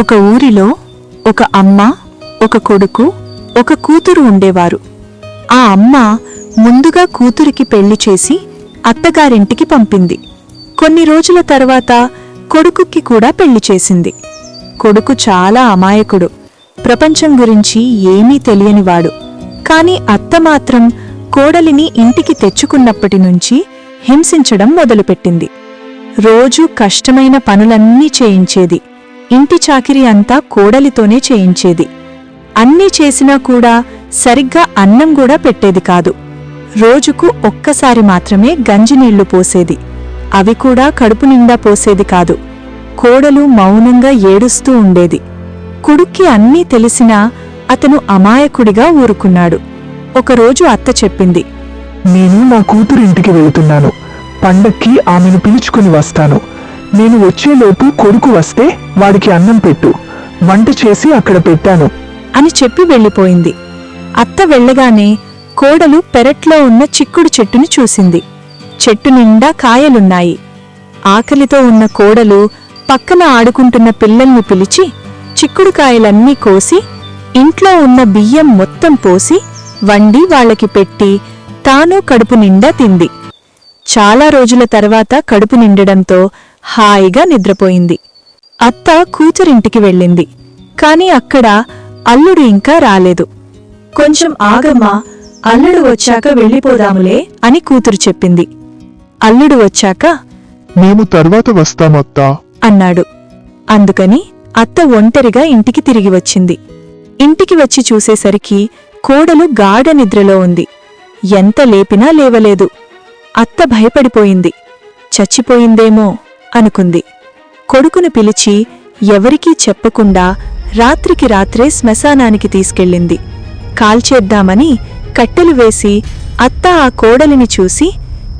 ఒక ఊరిలో ఒక అమ్మ ఒక కొడుకు ఒక కూతురు ఉండేవారు. ఆ అమ్మ ముందుగా కూతురికి పెళ్ళి చేసి అత్తగారింటికి పంపింది. కొన్ని రోజుల తర్వాత కొడుకుకి కూడా పెళ్ళి చేసింది. కొడుకు చాలా అమాయకుడు. ప్రపంచం గురించి ఏమీ తెలియనివాడు కాని అత్త మాత్రం కోడలిని ఇంటికి తెచ్చుకున్నప్పటి నుంచి హింసించడం మొదలుపెట్టింది. రోజూ కష్టమైన పనులన్నీ చేయించేది. ఇంటి చాకిరి అంతా కోడలితోనే చేయించేది. అన్నీ చేసినా కూడా సరిగ్గా అన్నం కూడా పెట్టేది కాదు. రోజుకు ఒక్కసారి మాత్రమే గంజినీళ్ళు పోసేది. అవి కూడా కడుపు నిండా పోసేది కాదు. కోడలు మౌనంగా ఏడుస్తూ ఉండేది. కుడుక్కి అన్నీ తెలిసినా అతను అమాయకుడిగా ఊరుకున్నాడు. ఒకరోజు అత్త చెప్పింది నేను నా కూతురింటికి వెళుతున్నాను. పండక్కి ఆమెను పిలుచుకుని వస్తాను. నేను వచ్చేలోపు కొడుకు వస్తే వాడికి అన్నం పెట్టు. వంట చేసి అక్కడ పెట్టాను. అని చెప్పి వెళ్ళిపోయింది. అత్త వెళ్ళగానే కోడలు పెరట్లో ఉన్న చిక్కుడు చెట్టుని చూసింది. చెట్టు నిండా కాయలున్నాయి. ఆకలితో ఉన్న కోడలు పక్కన ఆడుకుంటున్న పిల్లల్ని పిలిచి చిక్కుడుకాయలన్నీ కోసి ఇంట్లో ఉన్న బియ్యం మొత్తం పోసి వండి వాళ్ళకి పెట్టి తాను కడుపు నిండా తింది. చాలా రోజుల తర్వాత కడుపు నిండడంతో హాయిగా నిద్రపోయింది. అత్త కూతురింటికి వెళ్ళింది. కాని అక్కడ అల్లుడు ఇంకా రాలేదు. కొంచెం ఆగమ్మా అల్లుడు వచ్చాక వెళ్ళిపోదాములే అని కూతురు చెప్పింది. అల్లుడు వచ్చాక మేము తర్వాత వస్తామత్తా అన్నాడు. అందుకని అత్త ఒంటరిగా ఇంటికి తిరిగి వచ్చింది. ఇంటికి వచ్చి చూసేసరికి కోడలు గాఢ నిద్రలో ఉంది. ఎంత లేపినా లేవలేదు. అత్త భయపడిపోయింది. చచ్చిపోయిందేమో. అనుకుంది. కొడుకును పిలిచి ఎవరికీ చెప్పకుండా రాత్రికి రాత్రే శ్మశానానికి తీసుకెళ్ళింది. కాల్చేద్దామని కట్టెలు వేసి అత్త ఆ కోడలిని చూసి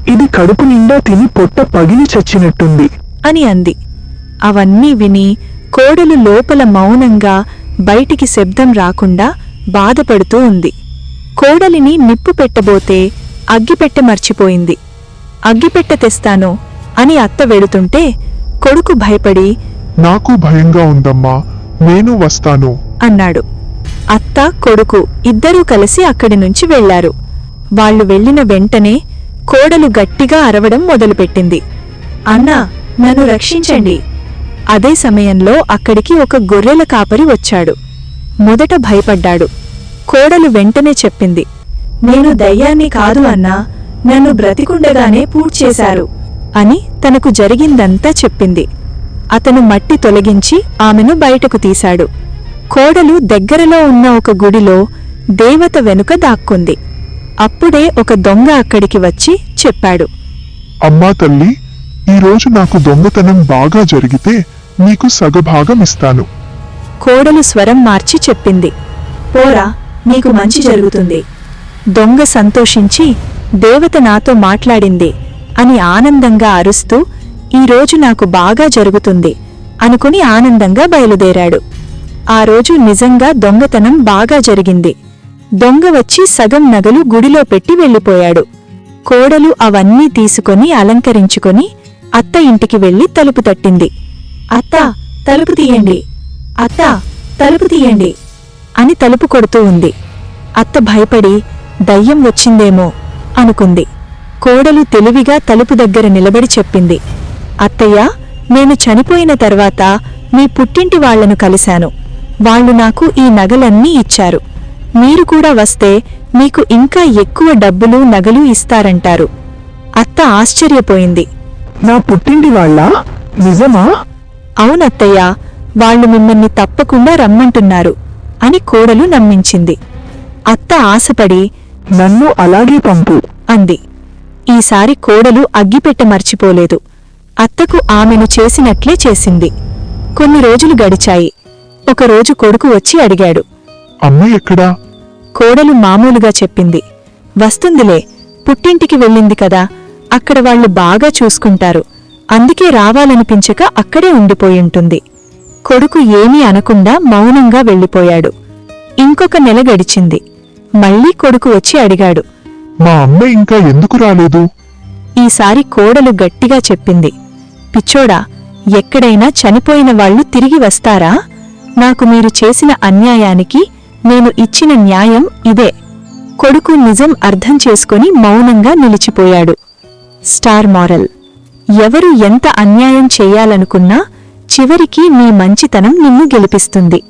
ఇది కడుపు నిండా తిని పొట్ట పగిలి చచ్చినట్టుంది. అని అంది. అవన్నీ విని కోడలు లోపల మౌనంగా బయటికి శబ్దం రాకుండా బాధపడుతూ ఉంది. కోడలిని నిప్పు పెట్టబోతే అగ్గిపెట్టె మర్చిపోయింది. అగ్గిపెట్టె తెస్తాను అని అత్త వెళుతుంటే కొడుకు భయపడి నాకు భయంగా ఉందమ్మా నేను వస్తాను. అన్నాడు. అత్త కొడుకు ఇద్దరూ కలిసి అక్కడి నుంచి వెళ్ళారు వాళ్ళు వెళ్ళిన వెంటనే కోడలు గట్టిగా అరవడం మొదలుపెట్టింది. అన్నా నన్ను రక్షించండి. అదే సమయంలో అక్కడికి ఒక గొర్రెల కాపరి వచ్చాడు. మొదట భయపడ్డాడు. కోడలు వెంటనే చెప్పింది నేను దయ్యాన్ని కాదు అన్నా నన్ను బ్రతికుండగానే పూడ్చేశారు. అని తనకు జరిగిందంతా చెప్పింది. అతను మట్టి తొలగించి ఆమెను బయటకు తీశాడు. కోడలు దగ్గరలో ఉన్న ఒక గుడిలో దేవత వెనుక దాక్కుంది. అప్పుడే ఒక దొంగ అక్కడికి వచ్చి చెప్పాడు. అమ్మా తల్లి ఈరోజు నాకు దొంగతనం బాగా జరిగితే నీకు సగభాగం ఇస్తాను కోడలు స్వరం మార్చి చెప్పింది. పోరా నీకు మంచి జరుగుతుంది. దొంగ సంతోషించి దేవత నాతో మాట్లాడింది. అని ఆనందంగా అరుస్తూ ఈరోజు నాకు బాగా జరుగుతుంది అనుకుని ఆనందంగా బయలుదేరాడు. ఆ రోజు నిజంగా దొంగతనం బాగా జరిగింది. దొంగ వచ్చి సగం నగలు గుడిలో పెట్టి వెళ్ళిపోయాడు. కోడలు అవన్నీ తీసుకొని అలంకరించుకొని అత్త ఇంటికి వెళ్ళి తలుపు తట్టింది. అత్త తలుపు తీయండి. అత్త తలుపు తీయండి అని తలుపు కొడుతూ ఉంది. అత్త భయపడి దయ్యం వచ్చిందేమో అనుకుంది. కోడలు తెలివిగా తలుపు దగ్గర నిలబడి చెప్పింది. అత్తయ్య నేను చనిపోయిన తర్వాత మీ పుట్టింటి వాళ్ళను కలిశాను. వాళ్ళు నాకు ఈ నగలన్నీ ఇచ్చారు. మీరు కూడా వస్తే మీకు ఇంకా ఎక్కువ డబ్బులు నగలు ఇస్తారంటారు. అత్త ఆశ్చర్యపోయింది. నా పుట్టింటి వాళ్ళ? నిజమా? అవునత్తయ్యా వాళ్ళు మిమ్మల్ని తప్పకుండా రమ్మంటున్నారు అని కోడలు నమ్మించింది. అత్త ఆశపడి నన్ను అలాగే పంపు అంది. ఈసారి కోడలు అగ్గిపెట్టె మర్చిపోలేదు. అత్తకు ఆమెను చేసినట్లే చేసింది. కొన్ని రోజులు గడిచాయి. ఒకరోజు కొడుకు వచ్చి అడిగాడు. అమ్మ ఎక్కడా? కోడలు మామూలుగా చెప్పింది. వస్తుందిలే పుట్టింటికి వెళ్ళింది కదా అక్కడ వాళ్ళు బాగా చూసుకుంటారు. అందుకే రావాలనిపించక అక్కడే ఉండిపోయుంటుంది కొడుకు ఏమీ అనకుండా మౌనంగా వెళ్ళిపోయాడు. ఇంకొక నెల గడిచింది. మళ్ళీ కొడుకు వచ్చి అడిగాడు. మా అమ్మ ఇంకా ఎందుకు రాలేదు? ఈసారి కోడలు గట్టిగా చెప్పింది. పిచ్చోడా ఎక్కడైనా చనిపోయిన వాళ్ళు తిరిగి వస్తారా? నాకు మీరు చేసిన అన్యాయానికి నేను ఇచ్చిన న్యాయం ఇదే. కొడుకు నిజం అర్థం చేసుకుని మౌనంగా నిలిచిపోయాడు. స్టార్ మారల్ ఎవరు ఎంత అన్యాయం చెయ్యాలనుకున్నా చివరికి మీ మంచితనం నిన్ను గెలిపిస్తుంది.